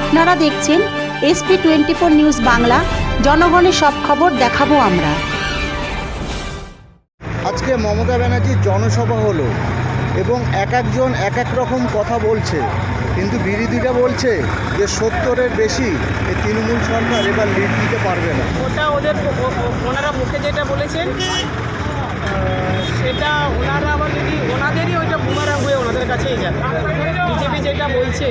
আপনারা দেখছেন SP twenty four news Bangla. জনগণের সব খবর দেখাবো আমরা। আজকে মমতা ব্যানার্জির জনসভা হলো এবং এক একজন এক এক রকম কথা বলছে। কিন্তু বিরোধীরা বলছে যে সত্তরের বেশি এই তৃণমূল সরকার এবার লিড দিতে পারবে না। ওটা ওদের ওনারা মুখে যেটা বলেছেন সেটা ওনারা আবার যদি ওনাদেরই ওইটা বুমারাং হয়ে ওনাদের কাছেই যাবে। বিজেপি যেটা বলছে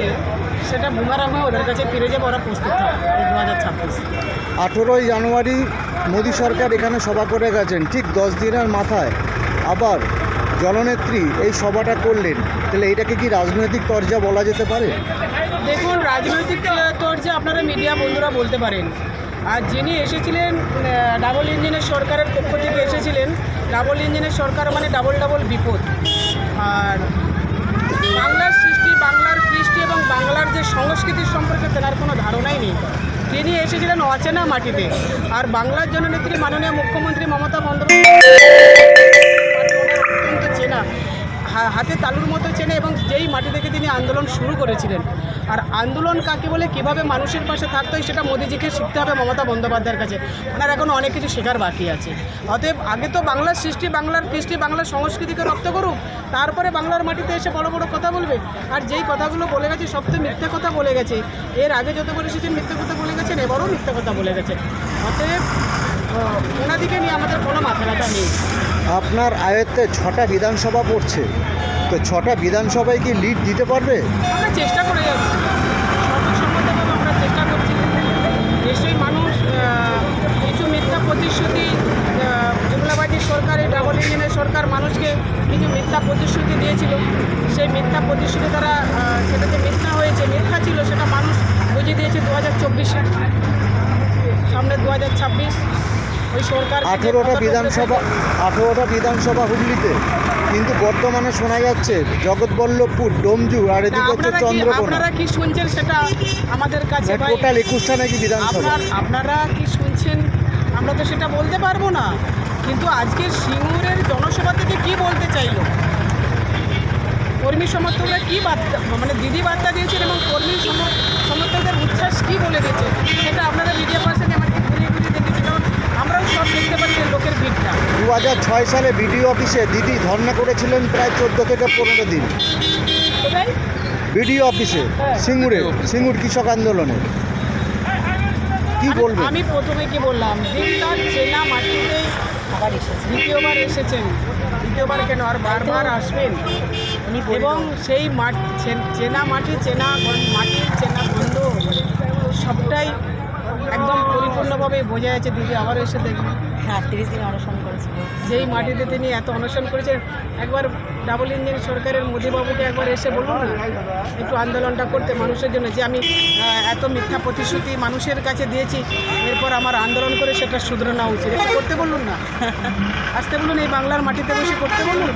সেটা বুমারাং হয়ে ওদের কাছে ফিরে যাবে ওরা প্রস্তুত থাকে দু হাজার ছাব্বিশ। আঠেরোই জানুয়ারি মোদী সরকার এখানে সভা করে গেছেন ঠিক দশ দিনের মাথায়। আবার জননেত্রী এই সভাটা করলেন তাহলে এটাকে কি রাজনৈতিক তরজা বলা যেতে পারে? দেখুন রাজনৈতিক তর্জে আপনারা মিডিয়া বন্ধুরা বলতে পারেন। আর যিনি এসেছিলেন ডাবল ইঞ্জিনের সরকারের পক্ষ থেকে এসেছিলেন ডাবল ইঞ্জিনের সরকার মানে ডাবল ডাবল বিপদ। আর বাংলার কৃষ্টি এবং বাংলার যে সংস্কৃতির সম্পর্কে তেনার কোনো ধারণাই নেই তিনি এসেছিলেন অচেনা মাটিতে। আর বাংলার জননেত্রী মাননীয় মুখ্যমন্ত্রী মমতা বন্দ্যোপাধ্যায় চেনা। হাতে তালুর মতো চেনে এবং যেই মাটি থেকে তিনি আন্দোলন শুরু করেছিলেন। আর আন্দোলন কাকে বলে, কীভাবে মানুষের পাশে থাকতে হয় সেটা মোদিজিকে শিখতে হবে মমতা বন্দ্যোপাধ্যায়ের কাছে। ওনার এখন অনেক কিছু শেখার বাকি আছে। অতএব আগে তো বাংলার সৃষ্টি, বাংলার কৃষ্টি, বাংলার সংস্কৃতিকে রপ্ত করুক, তারপরে বাংলার মাটিতে এসে বড় বড় কথা বলবে। আর যেই কথাগুলো বলে গেছে সব তো মিথ্যে কথা বলে গেছে, এর আগে যতবার এসেছেন মিথ্যে কথা বলে এবারও মিথ্যা কথা বলে গেছেন অতএব ওনাদিকে নিয়ে আমাদের কোনো মাথা ব্যথা নেই। আপনার আয়ত্তে ছটা বিধানসভা পড়ছে। তো ছটা বিধানসভায় কি লিড দিতে পারবে? আমরা চেষ্টা করে যাচ্ছি। আমরা চেষ্টা করছি। নিশ্চয়ই মানুষ কিছু মিথ্যা প্রতিশ্রুতি জুমলাবাদী সরকার এই ডাবল ইঞ্জিনের সরকার মানুষকে কিছু মিথ্যা প্রতিশ্রুতি দিয়েছিল। সেই মিথ্যা প্রতিশ্রুতি তারা সেটা যে মিথ্যা হয়েছে মিথ্যা ছিল সেটা মানুষ বুঝিয়ে দিয়েছে দু হাজার চব্বিশে। হাজার ছাব্বিশ ওই সরকার আঠেরোটা বিধানসভা আঠেরোটা বিধানসভা হুগলিতে। কিন্তু বর্তমানে শোনা যাচ্ছে জগৎবল্লভপুর ডোমজু আর এদিকে হচ্ছে চন্দ্রকোনা। আপনারা কি শুনছেন সেটা আমাদের কাছে টোটাল একুশটা নাকি বিধানসভা। আপনারা কি শুনছেন? আমরা তো সেটা বলতে পারব না। কিন্তু আজকে সিঙ্গুরের জনসভা থেকে কি বলতে চাইলো? কর্মী সমর্থকরা কি বার্তা মানে দিদি বার্তা দিয়েছেন এবং কর্মী সম- সমর্থকদের উচ্ছ্বাস কি বলে দিয়েছে সেটা ছয় সালে বিডিও অফিসে দিদি ধর্ণা করেছিলেন প্রায় চোদ্দ থেকে পনেরো দিন। বিডিও অফিসে হ্যাঁ। সিঙ্গুরে সিঙ্গুর কৃষক আন্দোলনে। কি আমি- বলবেন? আমি প্রথমে কি বললাম দিনটার চেনা মাটিতেই আবার এসেছেন দ্বিতীয়বার এসেছেন। দ্বিতীয়বার কেন? আর বারবার আসবেন? এবং সেই মাঠ চে- চেনা মাটি চেনা গন- মাটি চেনা গন্ধ সবটাই একদম পরিপূর্ণভাবে বোঝা যাচ্ছে। দিদি আবার এসে দেখবেন হ্যাঁ তিরিশ দিন অনশন করেছিল। যেই মাটিতে তিনি এত অনশন করেছেন, একবার ডাবল ইঞ্জিন সরকারের মোদীবাবুকে একবার এসে বলুন না, একটু আন্দোলনটা করতে মানুষের জন্য। যে আমি এত মিথ্যা প্রতিশ্রুতি মানুষের কাছে দিয়েছি, এরপর আমার আন্দোলন করে সেটা শুধরে নেওয়া উচিত। একটু করতে বলুন না। আসতে বলুন, এই বাংলার মাটিতে বসে করতে বলুন।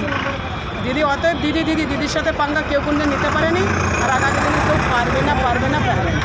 দিদি, অতএব দিদি দিদি, দিদির সাথে পাঙ্গা কেউ কোনদিন নিতে পারেনি? আর আগামী দিনে কেউ পারবে না পারবে না পারবে না।